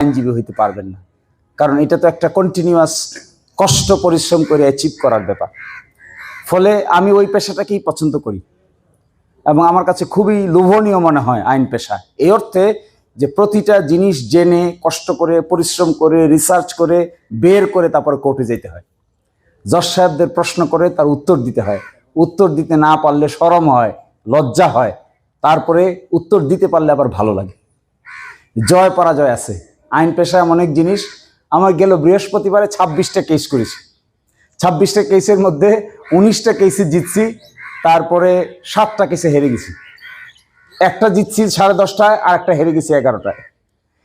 আইনজীবী হইতে পারবেন না। কারণ এটা তো একটা কন্টিনিউয়াস কষ্ট, পরিশ্রম করে অ্যাচিভ করার ব্যাপার। ফলে আমি ওই পেশাটাকেই পছন্দ করি। এবং আমার কাছে খুবই লোভনীয় মনে হয় আইন পেশা। এই অর্থে যে প্রতিটা জিনিস জেনে, কষ্ট করে, পরিশ্রম করে রিসার্চ করে, বের করে তারপরে কোর্টে যেতে হয়। জজ সাহেবদের প্রশ্ন করে তার উত্তর দিতে হয়। উত্তর দিতে না পারলে সরম হয়, লজ্জা হয়। তারপরে উত্তর দিতে পারলে আবার ভালো লাগে। জয় পরাজয় আছে। আইন পেশা এমন এক জিনিস। আমার গেল বৃহস্পতিবারে ছাব্বিশটা কেস করেছি। ছাব্বিশটা কেসের মধ্যে উনিশটা কেসে জিতছি, তারপরে সাতটা কেসে হেরে গেছি। একটা জিতছি সাড়ে দশটায়, আর একটা হেরে গেছি এগারোটায়।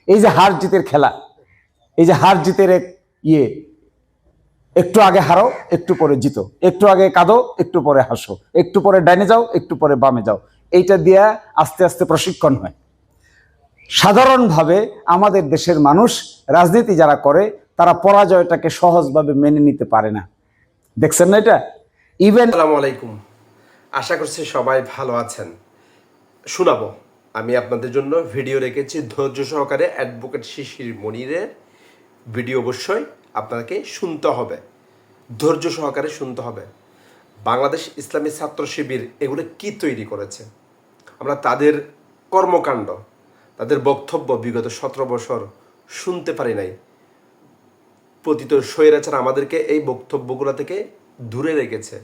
এই যে হার জিতের খেলা, এই যে হার জিতের এক ইয়ে একটু আগে হারো, একটু পরে জিতো। একটু আগে কাঁদো, একটু পরে হাসো। একটু পরে ডাইনে যাও, একটু পরে বামে যাও। এইটা দিয়া আস্তে আস্তে প্রশিক্ষণ হয়। সাধারণভাবে আমাদের দেশের মানুষ রাজনীতি যারা করে, তারা পরাজয়টাকে সহজভাবে মেনে নিতে পারে না। দেখছেন না এটা? ইভেন আসসালামু আলাইকুম। আশা করছি সবাই ভালো আছেন। শোনাবো। আমি আপনাদের জন্য ভিডিও রেখেছি। ধৈর্য সহকারে অ্যাডভোকেট শিশির মনিরের ভিডিও অবশ্যই আপনাকে শুনতে হবে। ধৈর্য সহকারে শুনতে হবে। বাংলাদেশ ইসলামী ছাত্র শিবির এগুলো কি তৈরি করেছে? আমরা তাদের কর্মকাণ্ড তাদের বক্তব্য বিগত সতেরো বছর শুনতে পারি নাই। পতিত স্বৈরাচার আমাদেরকে এই বক্তব্যগুলো থেকে দূরে রেখেছে।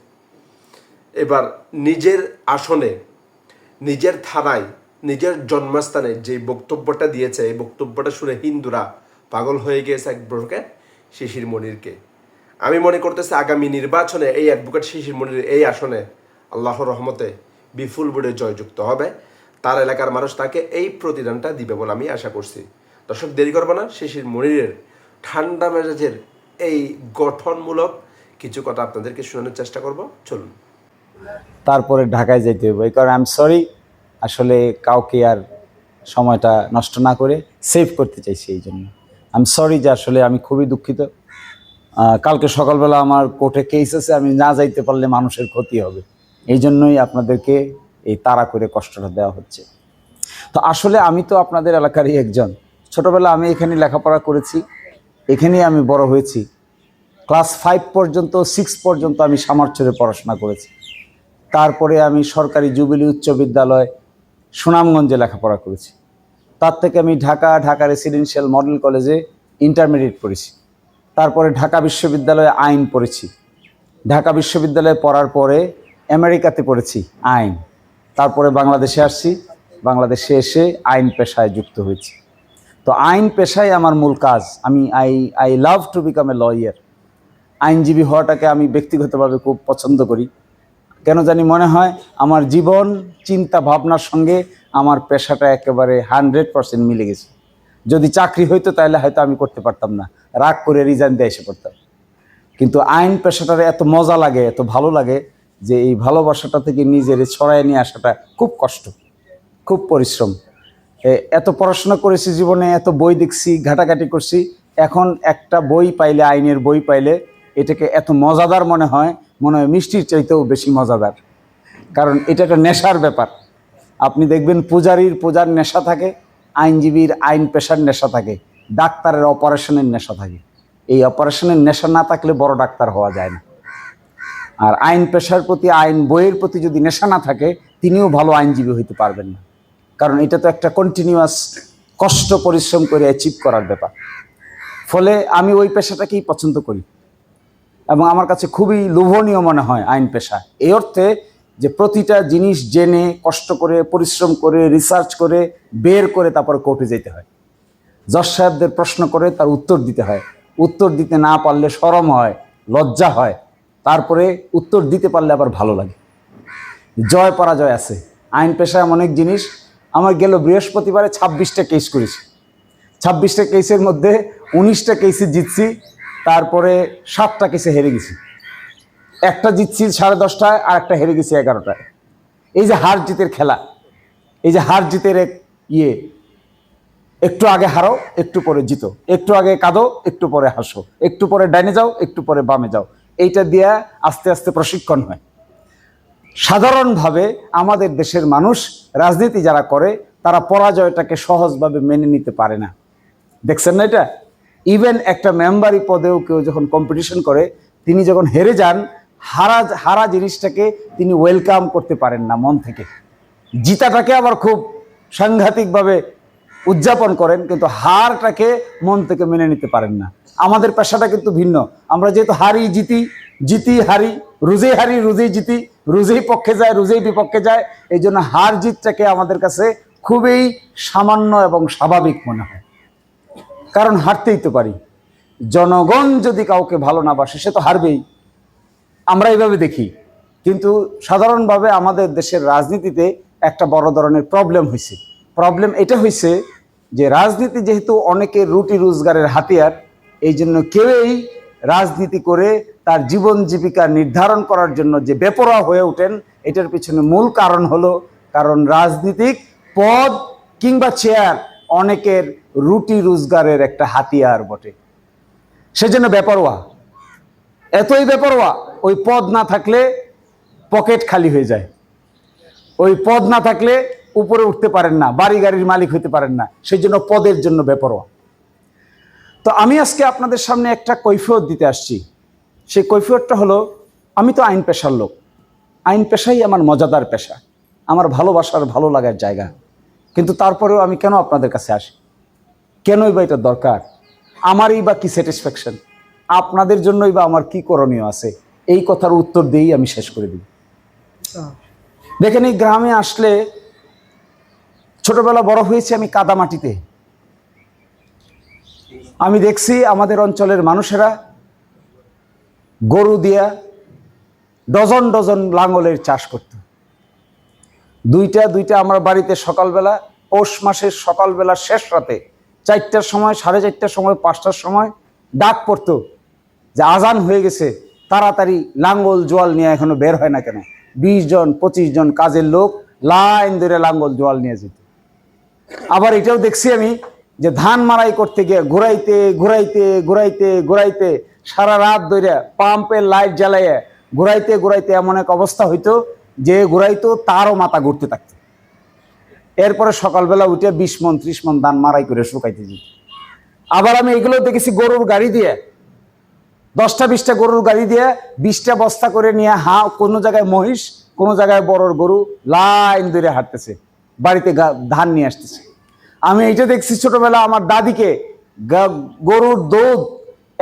এবার নিজের আসনে, নিজের থানায়, নিজের জন্মস্থানে যে বক্তব্যটা দিয়েছে, এই বক্তব্যটা শুনে হিন্দুরা পাগল হয়ে গিয়েছে এক প্রকার শিশির মনিরকে। আমি মনে করতেছি আগামী নির্বাচনে এই অ্যাডভোকেট শিশির মনির এই আসনে আল্লাহর রহমতে বিপুল বুড়ে জয়যুক্ত হবে। তার এলাকার মানুষ তাকে এই প্রতিদানটা দিবে বলে আমি আশা করছি। দর্শক, দেরি করব না, শিশির মনিরের ঠান্ডা মেজাজের এই গঠনমূলক কিছু কথা আপনাদেরকে শোনানোর চেষ্টা করব। চলুন। তারপরে ঢাকায় যেতে হবে এই কারণে আই এম সরি আসলে কাউকে আর সময়টা নষ্ট না করে সেভ করতে চাইছি এই জন্য। আই এম সরি যে আসলে আমি খুবই দুঃখিত। কালকে সকালবেলা আমার কোর্টে কেস আছে, আমি না যাইতে পারলে মানুষের ক্ষতি হবে। এই জন্যই আপনাদেরকে এই তাড়া করে কষ্টটা দেওয়া হচ্ছে। তো আসলে আমি তো আপনাদের এলাকারই একজন। ছোটবেলা আমি এখানে লেখাপড়া করেছি, এখানেই আমি বড় হয়েছি। ক্লাস ফাইভ পর্যন্ত, সিক্স পর্যন্ত আমি সামর্থ্যে পড়াশোনা করেছি। তারপরে আমি সরকারি জুবিলি উচ্চ বিদ্যালয় সুনামগঞ্জে লেখাপড়া করেছি। তার থেকে আমি ঢাকা ঢাকা রেসিডেন্সিয়াল মডেল কলেজে ইন্টারমিডিয়েট পড়েছি। তারপরে ঢাকা বিশ্ববিদ্যালয়ে আইন পড়েছি। ঢাকা বিশ্ববিদ্যালয়ে পড়ার পরে আমেরিকাতে পড়েছি, আইন। তারপরে বাংলাদেশে আসছি। বাংলাদেশে এসে আইন পেশায় যুক্ত হয়েছি। তো আইন পেশাই আমার মূল কাজ, আমি I I love to become a lawyer. আইনজীবী হওয়াটাকে আমি ব্যক্তিগতভাবে খুব পছন্দ করি। কেন জানি মনে হয় আমার জীবন, চিন্তা, ভাবনার সঙ্গে আমার পেশাটা একেবারে হান্ড্রেড পার্সেন্ট মিলে গেছে। যদি চাকরি হইতো তাহলে হয়তো আমি করতে পারতাম না। রাগ করে রিজাইন দিয়ে এসে পড়তাম। কিন্তু আইন পেশাটার এত মজা লাগে, এত ভালো লাগে যে এই ভালোবাসাটা থেকে নিজের ছড়ায় নিয়ে আসাটা খুব কষ্ট, খুব পরিশ্রম। এত পড়াশোনা করেছি জীবনে, এত বই দেখছি, ঘাটাঘাটি করছি, এখন একটা বই পাইলে, আইনের বই পাইলে এটাকে এত মজাদার মনে হয় মনে হয় মিষ্টির চাইতেও বেশি মজাদার। কারণ এটা একটা নেশার ব্যাপার। আপনি দেখবেন পূজারীর পূজার নেশা থাকে, আইনজীবীর আইন পেশার নেশা থাকে, ডাক্তারের অপারেশনের নেশা থাকে। এই অপারেশনের নেশা না থাকলে বড় ডাক্তার হওয়া যায় না। আর আইন পেশার প্রতি, আইন বইয়ের প্রতি যদি নেশা না থাকে, তিনিও ভালো আইনজীবী হইতে পারবেন না। কারণ এটা তো একটা কন্টিনিউয়াস কষ্ট, পরিশ্রম করে অ্যাচিভ করার ব্যাপার। ফলে আমি ওই পেশাটাকেই পছন্দ করি। এবং আমার কাছে খুবই লোভনীয় মনে হয় আইন পেশা। এই অর্থে যে প্রতিটা জিনিস জেনে, কষ্ট করে, পরিশ্রম করে রিসার্চ করে, বের করে তারপর কোর্টে যেতে হয়। জজ সাহেবদের প্রশ্ন করে তার উত্তর দিতে হয়। উত্তর দিতে না পারলে সরম হয়, লজ্জা হয়। তারপরে উত্তর দিতে পারলে আবার ভালো লাগে। জয় পরাজয় আছে। আইন পেশা এমন এক জিনিস। আমার গেল বৃহস্পতিবারে ছাব্বিশটা কেস করেছি। ছাব্বিশটা কেসের মধ্যে উনিশটা কেসে জিতছি, তারপরে সাতটা কেসে হেরে গেছি। একটা জিতছি সাড়ে দশটায়, আর একটা হেরে গেছি এগারোটায়। এই যে হার জিতের খেলা, এই যে হার জিতের এক ইয়ে একটু আগে হারো, একটু পরে জিতো। একটু আগে কাঁদো, একটু পরে হাসো। একটু পরে ডাইনে যাও, একটু পরে বামে যাও। এইটা দিয়া আস্তে আস্তে প্রশিক্ষণ হয়। সাধারণভাবে আমাদের দেশের মানুষ রাজনীতি যারা করে, তারা পরাজয়টাকে সহজভাবে মেনে নিতে পারে না। দেখছেন না এটা? ইভেন একটা মেম্বারি পদেও কেউ যখন কম্পিটিশন করে, তিনি যখন হেরে যান, হারা হারা জিনিসটাকে তিনি ওয়েলকাম করতে পারেন না মন থেকে। জিতাটাকে আবার খুব সাংঘাতিকভাবে উদযাপন করেন, কিন্তু হারটাকে মন থেকে মেনে নিতে পারেন না। আমাদের পেশাটা কিন্তু ভিন্ন। আমরা যেহেতু হারি জিতি জিতি হারি রুজেই হারি, রুজেই জিতি, রুজেই পক্ষে যায়, রুজেই বিপক্ষে যায় এই জন্য হার জিতটাকে আমাদের কাছে খুবই সামান্য এবং স্বাভাবিক মনে হয়। কারণ হারতেই তো পারি। জনগণ যদি কাউকে ভালো না বাসে, সে তো হারবেই। আমরা এইভাবে দেখি। কিন্তু সাধারণভাবে আমাদের দেশের রাজনীতিতে একটা বড় ধরনের প্রবলেম হয়েছে প্রবলেম এটা হয়েছে যে রাজনীতি যেহেতু অনেকের রুটি রোজগারের হাতিয়ার এই জন্য কেউই রাজনীতি করে তার জীবন জীবিকা নির্ধারণ করার জন্য যে বেপরোয়া হয়ে ওঠেন, এটার পিছনে মূল কারণ হলো, কারণ রাজনীতিক পদ কিংবা চেয়ার অনেকের রুটি রোজগারের একটা হাতিয়ার বটে। সেজন্য বেপরোয়া। এতই বেপরোয়া, ওই পদ না থাকলে পকেট খালি হয়ে যায়। ওই পদ না থাকলে উপরে উঠতে পারেন না বাড়ি গাড়ির মালিক হতে পারেন না। সেই জন্য পদের জন্য বেপরোয়া। তো আমি আজকে আপনাদের সামনে একটা কৈফিয়ত দিতে আসছি। সেই কৈফিয়তটা হলো, আমি তো আইন পেশার লোক। আইন পেশাই আমার মজাদার পেশা। আমার ভালোবাসার ভালো লাগার জায়গা। কিন্তু তারপরেও আমি কেন আপনাদের কাছে আসি? কেনই বা এটা দরকার? আমারই বা কি স্যাটিসফ্যাকশন আপনাদের জন্যই বা আমার কি করণীয় আছে? এই কথার উত্তর দিয়েই আমি শেষ করে দিই। দেখেন এই গ্রামে আসলে ছোটবেলা বড় হয়েছে আমি কাদামাটিতে। আমি দেখছি আমাদের অঞ্চলের মানুষেরা গরু দিয়া ডজন ডজন লাঙলের চাষ করত। দুইটা দুইটা আমার বাড়িতে সকালবেলা, পৌষ মাসের সকালবেলা শেষ রাতে চারটার সময়, সাড়ে চারটার সময়, পাঁচটার সময় ডাক পড়তো যে আজান হয়ে গেছে, তাড়াতাড়ি লাঙ্গল জোয়াল নিয়ে এখনও বের হয় না কেন? বিশ জন, পঁচিশ জন কাজের লোক লাইন ধরে লাঙ্গল জোয়াল নিয়ে যেত। আবার এটাও দেখছি আমি যে ধান মারাই করতে গিয়ে ঘুরাইতে ঘুরাইতে ঘুরাইতে ঘুরাইতে সারা রাত ধরে পাম্পের লাইট জ্বালাইয়ে ঘুরাইতে ঘুরাইতে এমন এক অবস্থা হইতো যে ঘুরাইতো তারও মাথা ঘুরতে থাকতো। এরপরে সকালবেলা উঠে বিশ মন, ত্রিশ মন ধান মারাই করে শুকাইতে যেত আবার আমি এগুলো দেখেছি গরুর গাড়ি দিয়ে। দশটা, বিশটা গরুর গাড়ি দিয়ে বিশটা বস্তা করে নিয়ে হা, কোনো জায়গায় মহিষ, কোনো জায়গায় বড়র গরু লাইন ধরে হাঁটতেছে। বাড়িতে ধান নিয়ে আসতেছে। আমি এইটা দেখছি ছোটবেলা আমার দাদিকে গরুর দুধ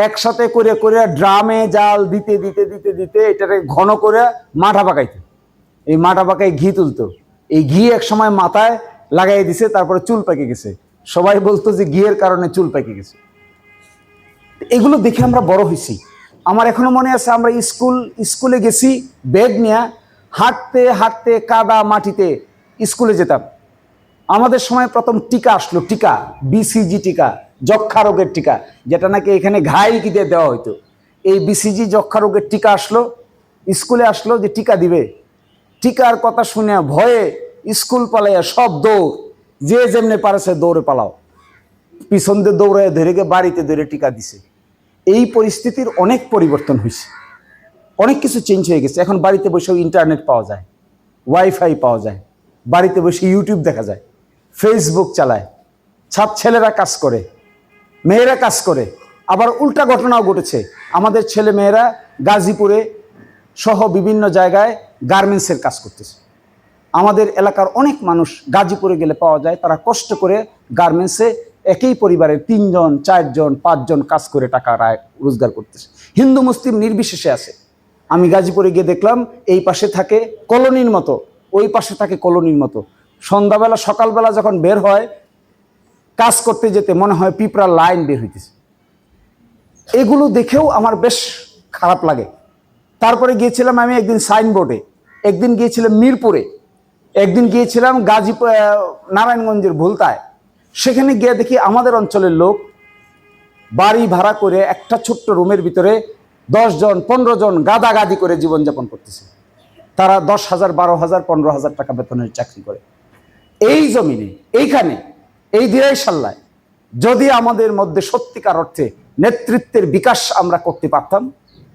একসাথে করে করে ড্রামে জাল দিতে দিতে দিতে দিতে এটাকে ঘন করে মাঠা পাকাইতো। এই মাঠা পাকায় ঘি তুলতো। এই ঘি এক সময় মাথায় লাগাই দিছে, তারপরে চুল পেকে গেছে। সবাই বলতো যে ঘিয়ের কারণে চুল পেকে গেছে। এগুলো দেখে আমরা বড় হয়েছি আমার এখনও মনে আছে আমরা স্কুল, স্কুলে গেছি ব্যাগ নিয়ে হাঁটতে হাঁটতে কাদা মাটিতে স্কুলে যেতাম। আমাদের সময় প্রথম টিকা আসলো, টিকা বিসিজি টিকা যক্ষা রোগের টিকা, যেটা নাকি এখানে ঘাই দিয়ে দেওয়া হতো এই বিসিজি যক্ষা রোগের টিকা আসলো, স্কুলে আসলো যে টিকা দিবে। টিকার কথা শুনে ভয়ে স্কুল পালাইয়া সব দৌড়, যে যেমনে পারেছে দৌড়ে পালাও। পিছন দিয়ে দৌড়ে ধরে গিয়ে বাড়িতে ধরে টিকা দিছে। এই পরিস্থিতির অনেক পরিবর্তন হয়েছে অনেক কিছু চেঞ্জ হয়ে গেছে। এখন বাড়িতে বসেও ইন্টারনেট পাওয়া যায় ওয়াইফাই পাওয়া যায়, বাড়িতে বসে ইউটিউব দেখা যায়। ফেসবুক চালায়। ছাদ ছেলেরা কাজ করে, মেয়েরা কাজ করে। আবার উল্টা ঘটনাও ঘটেছে। আমাদের ছেলে মেয়েরা গাজীপুরে সহ বিভিন্ন জায়গায় গার্মেন্টসের কাজ করতেছে। আমাদের এলাকার অনেক মানুষ গাজীপুরে গেলে পাওয়া যায়। তারা কষ্ট করে গার্মেন্টসে একই পরিবারের তিনজন, চারজন, পাঁচজন কাজ করে টাকা রোজগার করতেছে। হিন্দু, মুসলিম নির্বিশেষে আছে। আমি গাজীপুরে গিয়ে দেখলাম, এই পাশে থাকে কলোনির মতো। ওই পাশে থাকে কলোনির মতো। সন্ধ্যাবেলা, সকালবেলা যখন বের হয়, কাজ করতে যেতে মনে হয় পিঁপড়া লাইন বের হইতেছে। এগুলো দেখেও আমার বেশ খারাপ লাগে। তারপরে গিয়েছিলাম আমি একদিন সাইনবোর্ডে, একদিন গিয়েছিলাম মিরপুরে, একদিন গিয়েছিলাম গাজীপুর নারায়ণগঞ্জের ভুলতায়। সেখানে গিয়ে দেখি আমাদের অঞ্চলের লোক বাড়ি ভাড়া করে একটা ছোট্ট রুমের ভিতরে দশজন পনেরো জন গাদাগাদি করে জীবনযাপন করতেছে। তারা দশ হাজার, বারো হাজার, পনেরো হাজার টাকা বেতনের চাকরি করে। এই জমিনে, এইখানে, এই দিরাই সাল্লায় যদি আমাদের মধ্যে সত্যিকার অর্থে নেতৃত্বের বিকাশ আমরা করতে পারতাম,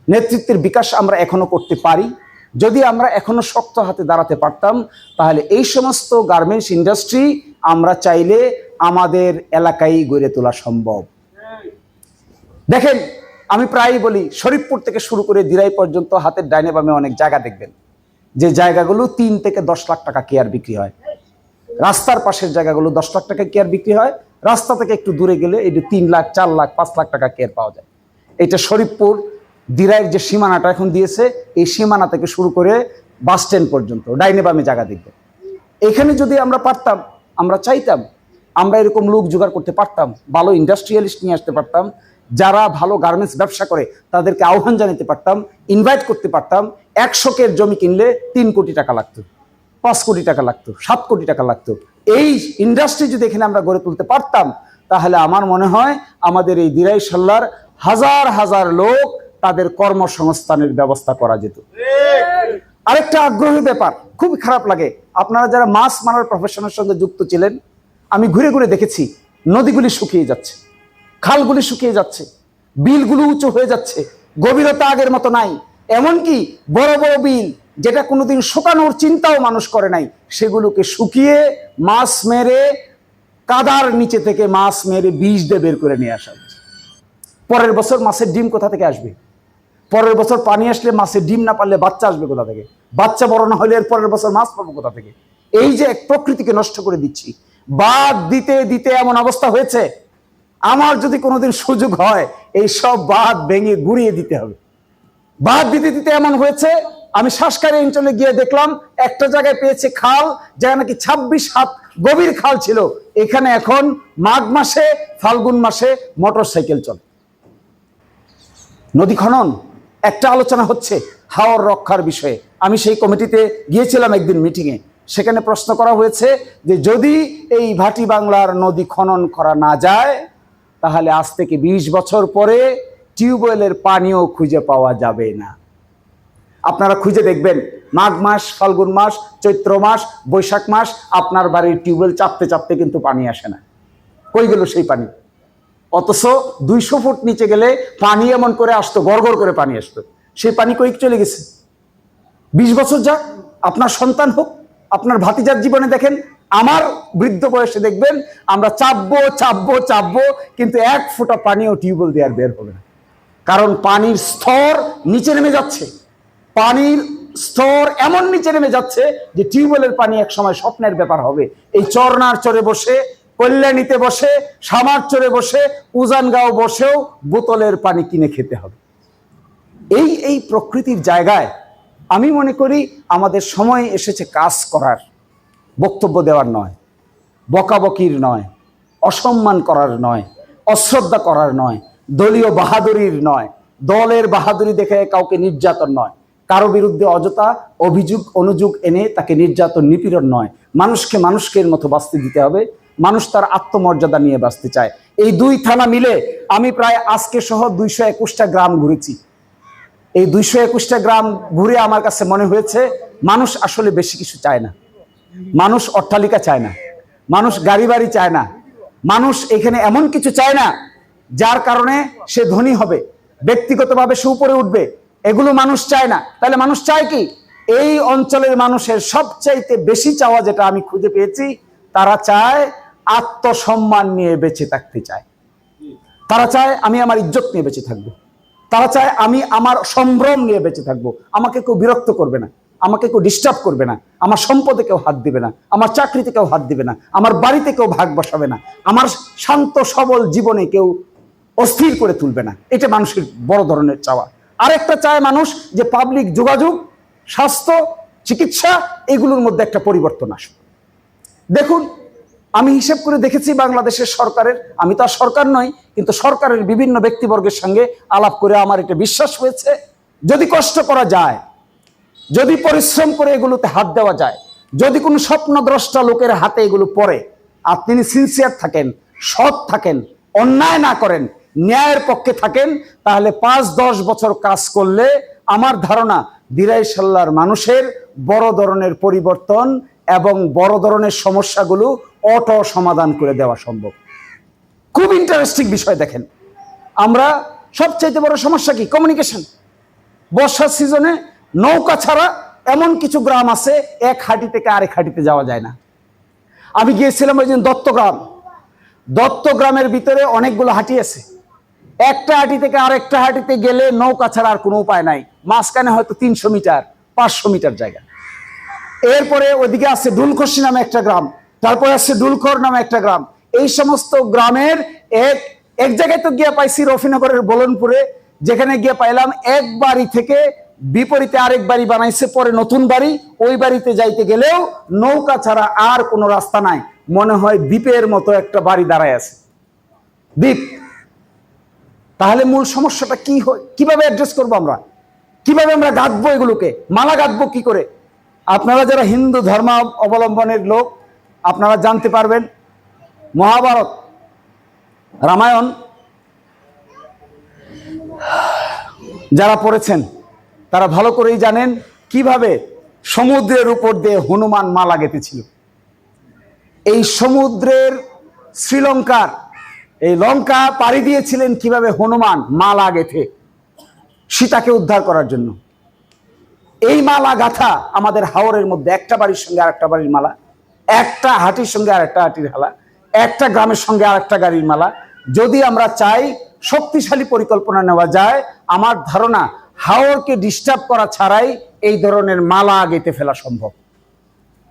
নেতৃত্বের বিকাশ আমরা এখনও করতে পারি, যদি আমরা এখনও শক্ত হাতে দাঁড়াতে পারতাম, তাহলে এই সমস্ত গার্মেন্টস ইন্ডাস্ট্রি আমরা চাইলে আমাদের এলাকায় গড়ে তোলা সম্ভব। দেখেন, আমি প্রায়ই বলি, শরীফপুর থেকে শুরু করে দিরাই পর্যন্ত হাতের ডাইনে বামে অনেক জায়গা দেখবেন। যে জায়গাগুলো তিন থেকে দশ লাখ টাকা কেয়ার বিক্রি হয়। রাস্তার পাশের জায়গাগুলো দশ লাখ টাকা কেয়ার বিক্রি হয়। রাস্তা থেকে একটু দূরে গেলে যে তিন লাখ, চার লাখ, পাঁচ লাখ টাকা কেয়ার পাওয়া যায়। এটা শরীফপুর দিরাইয়ের যে সীমানাটা এখন দিয়েছে, এই সীমানা থেকে শুরু করে বাস স্ট্যান্ড পর্যন্ত, ডাইনে বামে জায়গা দেখবেন এখানে যদি আমরা পারতাম, আমরা চাইতাম, আমরা এরকম লোক জোগাড় করতে পারতাম, ভালো ইন্ডাস্ট্রিয়ালিস্ট নিয়ে আসতে পারতাম, যারা ভালো গার্মেন্টস ব্যবসা করে, তাদেরকে আহ্বান জানাতে পারতাম ইনভাইট করতে পারতাম একশোকের জমি কিনলে তিন কোটি টাকা লাগতো। পাঁচ কোটি টাকা লাগতো, সাত কোটি টাকা লাগতো। এই ইন্ডাস্ট্রি যদি এখানে আমরা গড়ে তুলতে পারতাম, তাহলে আমার মনে হয় আমাদের এই দিরাই সাল্লার হাজার হাজার লোক তাদের কর্মসংস্থানের ব্যবস্থা করা যেত। আরেকটা আগ্রহী ব্যাপার খুব খারাপ লাগে। আপনারা যারা মাছ মারার প্রফেশনের সঙ্গে যুক্ত ছিলেন, আমি ঘুরে ঘুরে দেখেছি, নদীগুলি শুকিয়ে যাচ্ছে, খালগুলি শুকিয়ে যাচ্ছে, বিলগুলো উঁচু হয়ে যাচ্ছে, গভীরতা আগের মতো নাই। এমনকি বড় বড় বিল যেটা কোনোদিন শুকানোর চিন্তাও মানুষ করে নাই, সেগুলোকে শুকিয়ে মাছ মেরে কাদার নিচে থেকে মাছ মেরে বীজ দিয়ে বের করে নিয়ে আসা হচ্ছে। পরের বছর মাছের ডিম কোথা থেকে আসবে? পরের বছর পানি আসলে মাছের ডিম না পারলে বাচ্চা আসবে কোথা থেকে? বাচ্চা বড় না হলে এর পরের বছর মাছ পাবো কোথা থেকে? এই যে এক প্রকৃতিকে নষ্ট করে দিচ্ছি, বাদ দিতে দিতে এমন অবস্থা হয়েছে, আমার যদি কোনোদিন সুযোগ হয়, এই সব বাদ ভেঙে গুড়িয়ে দিতে হবে। বাদ দিতে দিতে এমন হয়েছে আমি শ্বাসকারী অঞ্চলে গিয়ে দেখলাম একটা জায়গায় পেয়েছে খাল, যেখানে নাকি ছাব্বিশ হাত গভীর খাল ছিল। এখানে এখন মাঘ মাসে, ফাল্গুন মাসে মোটর সাইকেল চলে। নদী খনন, একটা আলোচনা হচ্ছে হাওর রক্ষার বিষয়ে। আমি সেই কমিটিতে গিয়েছিলাম একদিন মিটিংয়ে সেখানে প্রশ্ন করা হয়েছে যে যদি এই ভাটি বাংলার নদী খনন করা না যায়, তাহলে আজ থেকে ২০ বছর পরে টিউবওয়েলের পানিও খুঁজে পাওয়া যাবে না। আপনারা খুঁজে দেখবেন। মাঘ মাস, ফাল্গুন মাস, চৈত্র মাস, বৈশাখ মাস, আপনার বাড়ির টিউবওয়েল চাপতে চাপতে কিন্তু পানি আসে না। কই গেল সেই পানি? অথচ দুইশো ফুট নিচে গেলে পানি এমন করে আসতো, গড়গড় করে পানি আসতো। সেই পানি কই চলে গেছে? বিশ বছর যাক, আপনার সন্তান হোক, আপনার ভাতিজার জীবনে দেখেন, আমার বৃদ্ধ বয়সে দেখবেন, আমরা চাপবো চাপবো চাপবো, কিন্তু এক ফোঁটা পানিও টিউবওয়েল দিয়ে আর বের হবে না। কারণ পানির স্তর নিচে নেমে যাচ্ছে। পানির স্তর এমন নিচে নেমে যাচ্ছে যে টিউবওয়েলের পানি এক সময় স্বপ্নের ব্যাপার হবে। এই চরনার চরে বসে, কল্যাণীতে বসে, সামার চরে বসে, উজানগাঁও বসেও বোতলের পানি কিনে খেতে হবে। এই এই প্রকৃতির জায়গায় আমি মনে করি আমাদের সময় এসেছে কাজ করার, বক্তব্য দেওয়ার নয়, বকাবকির নয়, অসম্মান করার নয়, অশ্রদ্ধা করার নয়, দলীয় বাহাদুরির নয়, দলের বাহাদুরি দেখে কাউকে নির্যাতন নয়। কারও বিরুদ্ধে অযথা অভিযোগ, অনুযোগ এনে তাকে নির্যাতন, নিপীড়ন নয়। মানুষকে মানুষকের মতো বাঁচতে দিতে হবে। মানুষ তার আত্মমর্যাদা নিয়ে বাঁচতে চায়। এই দুই থানা মিলে আমি প্রায় আজকে সহ দুইশো একুশটা গ্রাম ঘুরেছি। এই দুইশো একুশটা গ্রাম ঘুরে আমার কাছে মনে হয়েছে, মানুষ আসলে বেশি কিছু চায় না। মানুষ অট্টালিকা চায় না। মানুষ গাড়ি বাড়ি চায় না। মানুষ এখানে এমন কিছু চায় না, যার কারণে সে ধনী হবে, ব্যক্তিগতভাবে সে উপরে উঠবে। এগুলো মানুষ চায় না। তাহলে মানুষ চায় কি? এই অঞ্চলের মানুষের সবচাইতে বেশি চাওয়া যেটা আমি খুঁজে পেয়েছি, তারা চায় আত্মসম্মান নিয়ে বেঁচে থাকতে চায়। তারা চায় আমি আমার ইজ্জত নিয়ে বেঁচে থাকব। তারা চায় আমি আমার সম্ভ্রম নিয়ে বেঁচে থাকব। আমাকে কেউ বিরক্ত করবে না, আমাকে কেউ ডিস্টার্ব করবে না, আমার সম্পদে কেউ হাত দিবে না, আমার চাকরিতে কেউ হাত দিবে না, আমার বাড়িতে কেউ ভাগ বসাবে না, আমার শান্ত সবল জীবনে কেউ অস্থির করে তুলবে না। এটা মানুষের বড় ধরনের চাওয়া। আরেকটা চায় মানুষ যে পাবলিক যোগাযোগ, স্বাস্থ্য, চিকিৎসা, এগুলোর মধ্যে একটা পরিবর্তন আসবে। দেখুন, আমি হিসেব করে দেখেছি বাংলাদেশের সরকারের, আমি তো আর সরকার নই, কিন্তু সরকারের বিভিন্ন ব্যক্তিবর্গের সঙ্গে আলাপ করে আমার এটা বিশ্বাস হয়েছে। যদি কষ্ট করা যায়, যদি পরিশ্রম করে এগুলোতে হাত দেওয়া যায়, যদি কোনো স্বপ্নদ্রষ্টা লোকের হাতে এগুলো পড়ে, আর তিনি সিনসিয়ার থাকেন, সৎ থাকেন, অন্যায় না করেন ন্যায়ের পক্ষে থাকেন, তাহলে পাঁচ দশ বছর কাজ করলে আমার ধারণা দিরাই সাল্লার মানুষের বড় ধরনের পরিবর্তন এবং বড় ধরনের সমস্যাগুলো অটো সমাধান করে দেওয়া সম্ভব। খুব ইন্টারেস্টিং বিষয় দেখেন। আমরা সবচাইতে বড় সমস্যা কি? কমিউনিকেশন বর্ষার সিজনে নৌকা ছাড়া এমন কিছু গ্রাম আছে, এক হাঁটি থেকে আরেক হাঁটিতে যাওয়া যায় না। আমি গিয়েছিলাম ওই দিন দত্তগ্রাম। দত্তগ্রামের ভিতরে অনেকগুলো হাঁটি আছে। একটা হাঁটি থেকে আরেকটা হাঁটিতে গেলে নৌকা ছাড়া আর কোনো উপায় নাই। মাঝখানে হয়তো তিনশো মিটার, পাঁচশো মিটার জায়গা। এরপরে ওইদিকে আছে ডুলখসি নামে একটা গ্রাম, তারপরে আছে ডুলখর নামে একটা গ্রাম। এই সমস্ত গ্রামের এক এক জায়গায় তো গিয়ে পাইছি রফিনগরের বলনপুরে, যেখানে গিয়ে পাইলাম এক বাড়ি থেকে বিপরীতে আরেক বাড়ি বানাইছে, পরে নতুন বাড়ি। ওই বাড়িতে যাইতে গেলেও নৌকা ছাড়া আর কোনো রাস্তা নাই। মনে হয় দ্বীপের মতো একটা বাড়ি দাঁড়ায় আছে। দ্বীপ। তাহলে মূল সমস্যাটা কি হয়? কীভাবে অ্যাড্রেস করব আমরা? কীভাবে আমরা গাঁথবো এগুলোকে? মালা গাঁথবো কি করে? আপনারা যারা হিন্দু ধর্ম অবলম্বনের লোক, আপনারা জানতে পারবেন, মহাভারত, রামায়ণ, যারা পড়েছেন, তারা ভালো করেই জানেন কীভাবে সমুদ্রের উপর দিয়ে হনুমান মালা গেঁথেছিল। এই সমুদ্রের শ্রীলঙ্কার এই লঙ্কা পাড়ি দিয়েছিলেন কীভাবে হনুমান মালা গেথে? সীতাকে উদ্ধার করার জন্য। এই মালা গাথা আমাদের হাওরের মধ্যে, একটা বাড়ির সঙ্গে আরেকটা বাড়ির মালা, একটা হাটির সঙ্গে আরেকটা হাটির হালা একটা গ্রামের সঙ্গে আরেকটা গাড়ির মালা। যদি আমরা চাই শক্তিশালী পরিকল্পনা নেওয়া যায়, আমার ধারণা হাওরকে ডিস্টার্ব করা ছাড়াই এই ধরনের মালা গেঁথে ফেলা সম্ভব।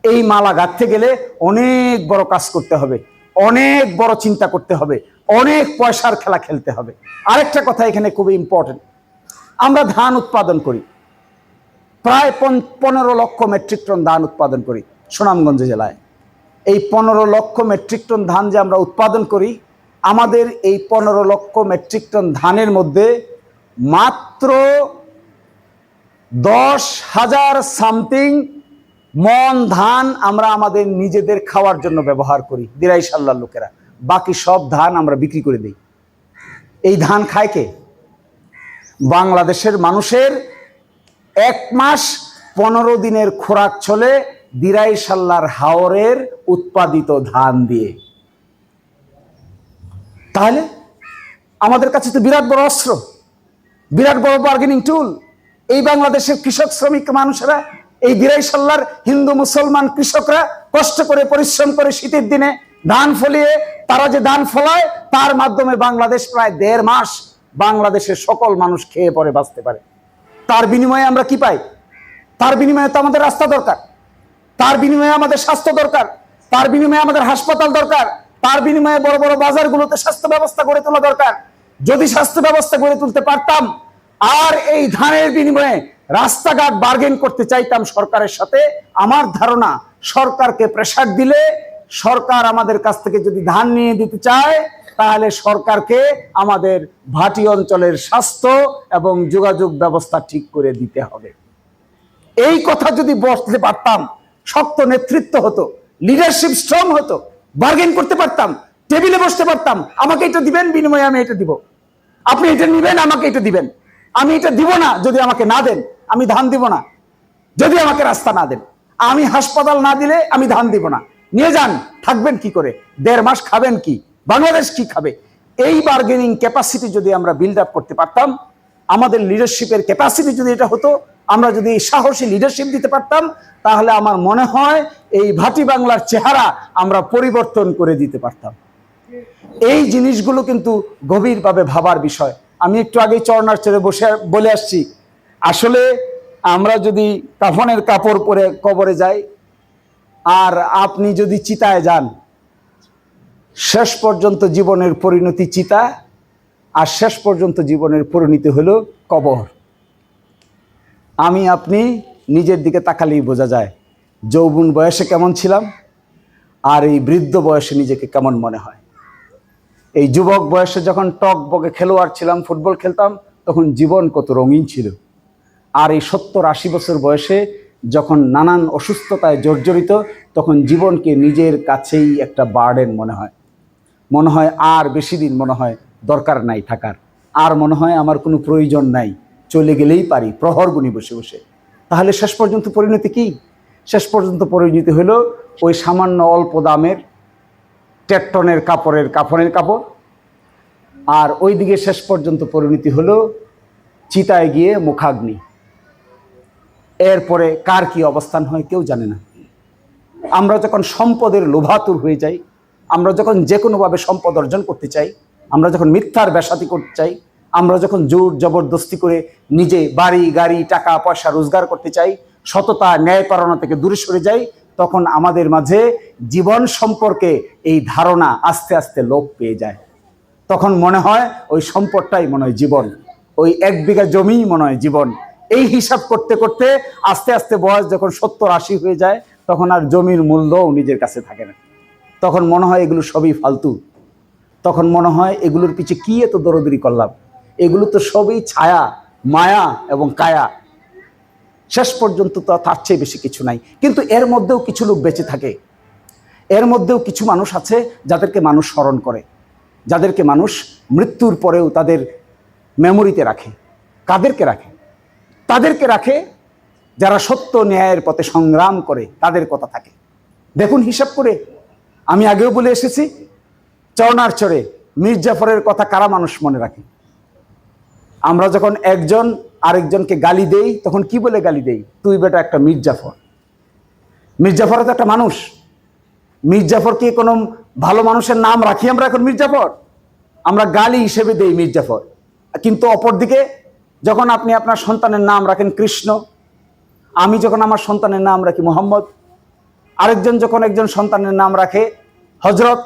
এই মালা গাঁথতে গেলে অনেক বড় কাজ করতে হবে, অনেক বড় চিন্তা করতে হবে। অনেক পয়সার খেলা খেলতে হবে। আরেকটা কথা এখানে খুবই ইম্পর্টেন্ট আমরা ধান উৎপাদন করি। প্রায় পন- পনেরো লক্ষ মেট্রিক টন ধান উৎপাদন করি সুনামগঞ্জ জেলায়। এই পনেরো লক্ষ মেট্রিক টন ধান যে আমরা উৎপাদন করি, আমাদের এই পনেরো লক্ষ মেট্রিক টন ধানের মধ্যে মাত্র দশ হাজার সামথিং মন ধান আমরা আমাদের নিজেদের খাওয়ার জন্য ব্যবহার করি, দিরাই সাল্লার লোকেরা। বাকি সব ধান আমরা বিক্রি করে দিই। এই ধান খায় কে? বাংলাদেশের মানুষের এক মাস পনেরো দিনের খোরাক চলে দিরাই সাল্লার হাওরের উৎপাদিত ধান দিয়ে। তাহলে আমাদের কাছে তো বিরাট বড় অস্ত্র, বিরাট বড় বার্গেনিং টুল এই বাংলাদেশের কৃষক শ্রমিক মানুষেরা, এই দিরাই সাল্লার হিন্দু মুসলমান কৃষকরা কষ্ট করে, পরিশ্রম করে শীতের দিনে ধান ফলিয়ে তারা যে ধান ফলায়, তার মাধ্যমে বাংলাদেশ প্রায় দেড় মাস বাংলাদেশের সকল মানুষ খেয়ে পরে বাঁচতে পারে। তার বিনিময়ে আমরা কি পাই? তার বিনিময়ে তো আমাদের রাস্তা দরকার। তার বিনিময়ে আমাদের স্বাস্থ্য দরকার। তার বিনিময়ে আমাদের হাসপাতাল দরকার। তার বিনিময়ে বড় বড় বাজারগুলোতে স্বাস্থ্য ব্যবস্থা গড়ে তোলা দরকার। যদি স্বাস্থ্য ব্যবস্থা গড়ে তুলতে পারতাম, আর এই ধানের বিনিময়ে রাস্তাঘাট বার্গেন করতে চাইতাম সরকারের সাথে, আমার ধারণা সরকারকে প্রেসার দিলে সরকার আমাদের কাছ থেকে যদি ধান নিয়ে দিতে চায়, তাহলে সরকারকে আমাদের ভাটি অঞ্চলের স্বাস্থ্য এবং যোগাযোগ ব্যবস্থা ঠিক করে দিতে হবে। এই কথা যদি বসতে পারতাম, শক্ত নেতৃত্ব হতো লিডারশিপ স্ট্রং হতো বার্গেন করতে পারতাম টেবিলে বসতে পারতাম, আমাকে এটা দিবেন, বিনিময়ে আমি এটা দিব। আপনি এটা নিবেন, আমাকে এটা দিবেন। আমি এটা দিব না, যদি আমাকে না দেন, আমি ধান দিব না। যদি আমাকে রাস্তা না দেন, আমি হাসপাতাল না দিলে আমি ধান দিব না। নিয়ে যান, থাকবেন কি করে? দেড় মাস খাবেন কি? বাংলাদেশ কি খাবে? এই বার্গেনিং ক্যাপাসিটি যদি আমরা বিল্ড আপ করতে পারতাম, আমাদের লিডারশিপের ক্যাপাসিটি যদি এটা হতো, আমরা যদি সাহসী লিডারশিপ দিতে পারতাম, তাহলে আমার মনে হয় এই ভাটি বাংলার চেহারা আমরা পরিবর্তন করে দিতে পারতাম। এই জিনিসগুলো কিন্তু গভীরভাবে ভাবার বিষয়। আমি একটু আগে চরনার চড়ে বসে, বলে আসছি। আসলে আমরা যদি কাফনের কাপড় পরে কবরে যাই আর আপনি যদি চিতায় যান, শেষ পর্যন্ত জীবনের পরিণতি চিতা, আর শেষ পর্যন্ত জীবনের পরিণতি হলো কবর। আমি আপনি নিজের দিকে তাকালেই বোঝা যায়, যৌবন বয়সে কেমন ছিলাম, আর এই বৃদ্ধ বয়সে নিজেকে কেমন মনে হয়। এই যুবক বয়সে যখন টক বকে খেলোয়াড় ছিলাম, ফুটবল খেলতাম, তখন জীবন কত রঙিন ছিল। আর এই সত্তর আশি বছর বয়সে যখন নানান অসুস্থতায় জর্জরিত, তখন জীবনকে নিজের কাছেই একটা বার্ডেন মনে হয়। মনে হয় আর বেশি দিন মনে হয় দরকার নাই থাকার। আর মনে হয় আমার কোনো প্রয়োজন নাই। চলে গেলেই পারি প্রহর গুনি বসে বসে। তাহলে শেষ পর্যন্ত পরিণতি কি? শেষ পর্যন্ত পরিণতি হলো ওই সামান্য অল্প দামের টেকটনের কাপড়ের কাফনের কাপড়। আর ওই দিকে শেষ পর্যন্ত পরিণতি হলো চিতায় গিয়ে মুখাগ্নি। এরপরে কার কি অবস্থান হয় কেউ জানে না। আমরা যখন সম্পদের লোভাতুর হয়ে যাই, আমরা যখন যে কোনোভাবে সম্পদ অর্জন করতে চাই, আমরা যখন মিথ্যার বেসাতি করতে চাই, আমরা যখন জোর জবরদস্তি করে নিজে বাড়ি, গাড়ি, টাকা, পয়সা রোজগার করতে চাই, সততা ন্যায়পরায়ণতা থেকে দূরে সরে যাই, তখন আমাদের মাঝে জীবন সম্পর্কে এই ধারণা আস্তে আস্তে লোপ পেয়ে যায়। তখন মনে হয় ওই সম্পদটাই মনে হয় জীবন। ওই এক বিঘা জমিই মনে হয় জীবন। এই হিসাব করতে করতে আস্তে আস্তে বয়স যখন সত্তর আশি হয়ে যায়, তখন আর জমির মূল্যও নিজের কাছে থাকে না। তখন মনে হয় এগুলো সবই ফালতু। তখন মনে হয় এগুলোর পিছে কি এত দরদরি করলাম? এগুলো তো সবই ছায়া, মায়া এবং কায়া। শেষ পর্যন্ত তো তার চেয়ে বেশি কিছু নাই। কিন্তু এর মধ্যেও কিছু লোক বেঁচে থাকে। এর মধ্যেও কিছু মানুষ আছে যাদেরকে মানুষ স্মরণ করে, যাদেরকে মানুষ মৃত্যুর পরেও তাদের মেমোরিতে রাখে, কাদেরকে রাখে? তাদেরকে রাখে, যারা সত্য ন্যায়ের পথে সংগ্রাম করে, তাদের কথা থাকে। দেখুন হিসাব করে, আমি আগেও বলে এসেছি চরনার চরে মির্জাফরের কথা কারা মানুষ মনে রাখে? আমরা যখন একজন আরেকজনকে গালি দেই, তখন কি বলে গালি দেই? তুই বেটা একটা মির্জাফর মির্জাফর তো একটা মানুষ। মির্জাফর কি কোনো ভালো মানুষের নাম রাখি আমরা এখন মির্জাফর আমরা গালি হিসেবে দেই মির্জাফর কিন্তু অপরদিকে যখন আপনি আপনার সন্তানের নাম রাখেন কৃষ্ণ, আমি যখন আমার সন্তানের নাম রাখি মোহাম্মদ, আরেকজন যখন একজন সন্তানের নাম রাখে হজরত,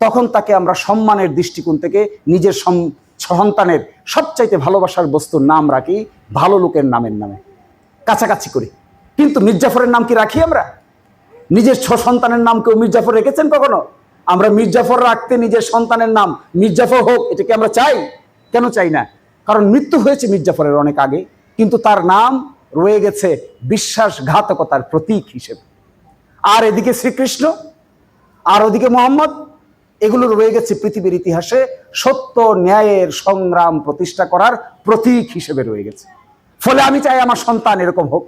তখন তাকে আমরা সম্মানের দৃষ্টিকোণ থেকে নিজের সন্তানের সবচাইতে ভালোবাসার বস্তুর নাম রাখি ভালো লোকের নামের নামে, কাছাকাছি করি। কিন্তু মির্জাফরের নাম কি রাখি আমরা? নিজের ছ সন্তানের নাম কেউ মির্জাফর রেখেছেন কখনো? আমরা মির্জাফর রাখতে নিজের সন্তানের নাম মির্জাফর হোক, এটা কি আমরা চাই? কেন চাই না? কারণ মৃত্যু হয়েছে মির্জাফরের অনেক আগে, কিন্তু তার নাম রয়ে গেছে বিশ্বাসঘাতকতার প্রতীক হিসেবে। আর এদিকে শ্রীকৃষ্ণ, আর ওদিকে মোহাম্মদ, এগুলো রয়ে গেছে পৃথিবীর ইতিহাসে সত্য ন্যায়ের সংগ্রাম প্রতিষ্ঠা করার প্রতীক হিসেবে রয়ে গেছে। ফলে আমি চাই আমার সন্তান এরকম হোক।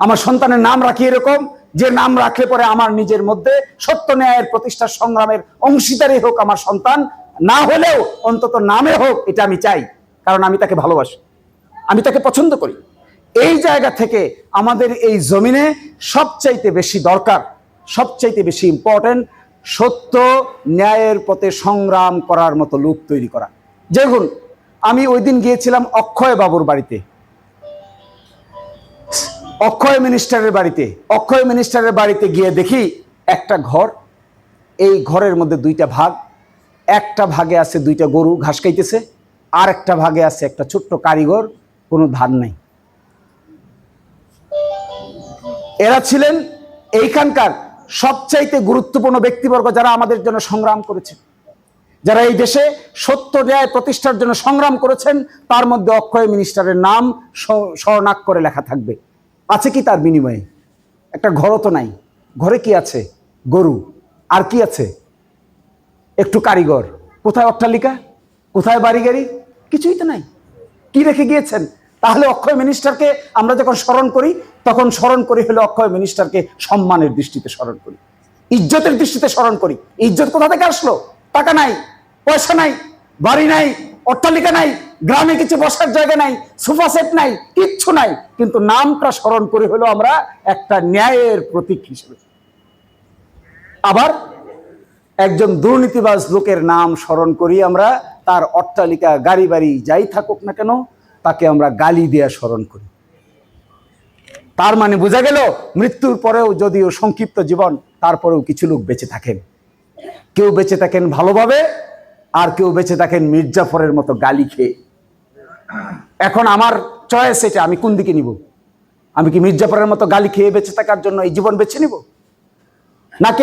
আমার সন্তানের নাম রাখি এরকম, যে নাম রাখলে পরে আমার নিজের মধ্যে সত্য ন্যায়ের প্রতিষ্ঠার সংগ্রামের অংশীদারই হোক আমার সন্তান, না হলেও অন্তত নামে হোক, এটা আমি চাই। কারণ আমি তাকে ভালোবাসি। আমি তাকে পছন্দ করি। এই জায়গা থেকে আমাদের এই জমিনে সবচাইতে বেশি দরকার, সবচাইতে বেশি ইম্পর্টেন্ট সত্য ন্যায়ের পথে সংগ্রাম করার মতো লোক তৈরি করা। দেখুন, আমি ওই দিন গিয়েছিলাম অক্ষয় বাবুর বাড়িতে। অক্ষয় মিনিস্টারের বাড়িতে। অক্ষয় মিনিস্টারের বাড়িতে গিয়ে দেখি একটা ঘর। এই ঘরের মধ্যে দুইটা ভাগ। একটা ভাগে আছে দুইটা গরু ঘাস খাইতেছে। আর একটা ভাগে আছে, একটা ছোট্ট কারিগর, কোনো ধান নাই। এরা ছিলেন এইখানকার সবচাইতে গুরুত্বপূর্ণ ব্যক্তিবর্গ যারা আমাদের জন্য সংগ্রাম করেছে যারা এই দেশে সত্য ন্যায় প্রতিষ্ঠার জন্য সংগ্রাম করেছেন, তার মধ্যে অক্ষয় মিনিস্টারের নাম স- স্বর্ণাক্ষরে লেখা থাকবে। আছে কি তার বিনিময়ে? একটা ঘরও তো নাই। ঘরে কি আছে? গরু। আর কি আছে? একটু কারিগর। কোথায় অট্টালিকা? কোথায় বাড়ি গাড়ি কিছুই তো নাই। কি রেখে গিয়েছেন? তাহলে অক্ষয় মিনিস্টারকে আমরা যখন স্মরণ করি, তখন স্মরণ করি হলো অক্ষয় মিনিস্টারকে সম্মানের দৃষ্টিতে স্মরণ করি। ইজ্জতের দৃষ্টিতে স্মরণ করি। ইজ্জত কোথা থেকে আসলো? টাকা নাই, পয়সা নাই, বাড়ি নাই, অট্টালিকা নাই, গ্রামে কিছু বসার জায়গা নাই, সোফা সেট নাই, কিচ্ছু নাই। কিন্তু নামটা স্মরণ করে হলো আমরা একটা ন্যায়ের প্রতীক হিসেবে। আবার একজন দুর্নীতিবাজ লোকের নাম স্মরণ করি আমরা, তার অট্টালিকা গাড়ি বাড়ি যাই থাকুক না কেন, তাকে আমরা গালি দেয়া স্মরণ করি। তার মানে বোঝা গেল, মৃত্যুর পরেও যদিও সংক্ষিপ্ত জীবন, তারপরেও কিছু লোক বেঁচে থাকেন। কেউ বেঁচে থাকেন ভালোভাবে, আর কেউ বেঁচে থাকেন মির্জাফরের মতো গালি খেয়ে। এখন আমার চয়েস এটা, আমি কোন দিকে নিব? আমি কি মির্জাফরের মতো গালি খেয়ে বেঁচে থাকার জন্য এই জীবন বেছে নিব? নাকি